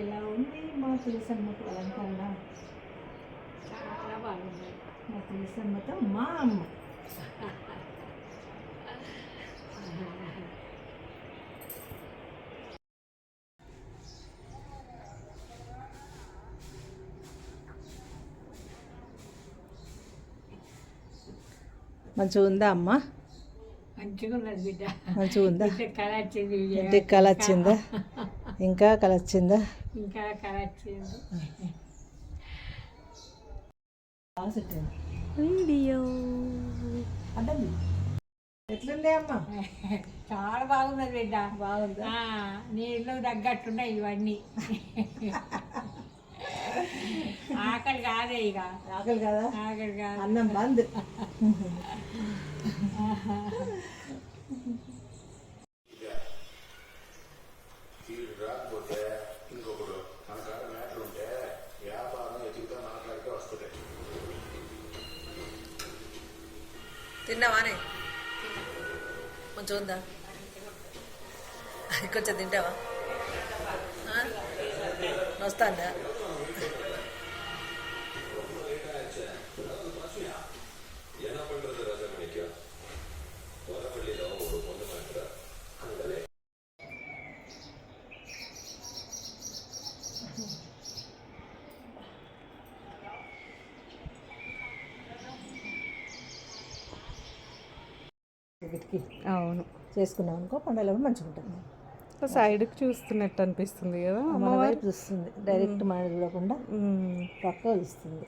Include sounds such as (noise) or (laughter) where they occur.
ఎలా ఉంది మా తులసమ్మకు అలంకరణ చాలా బాగుంది మా తులసమ్మతో మా అమ్మ మంచిగా ఉందా అమ్మ? మంచిగా ఉన్నది బిడ్డ. మంచిగా ఉందా? బిడ్డ కళ వచ్చింది ఇంకా కళ వచ్చిందా ఇంకా కళ వచ్చింది వీడియో. అడ్డండి ఎట్లుండే అమ్మ? చాలా బాగున్నది బిడ్డ. బాగుందా? ఆ, నీ ఇల్లు తగ్గట్టున్నాయి ఇవన్నీ. (laughs) ఆకలి కాదే ఇక. ఆకలి కదా? ఆకలి కాదు. అన్నం బంద్. తిన్నావానే కొంచెం ఉందా కొంచెం తింటావా? వస్తాందా వీటికి అవును. చేసుకున్నాం అనుకో పండుగలు మంచిగా ఉంటుంది సైడ్కి చూస్తున్నట్టు అనిపిస్తుంది కదా మన వైపు చూస్తుంది. డైరెక్ట్ మన చూడకుండా. పక్క చూస్తుంది.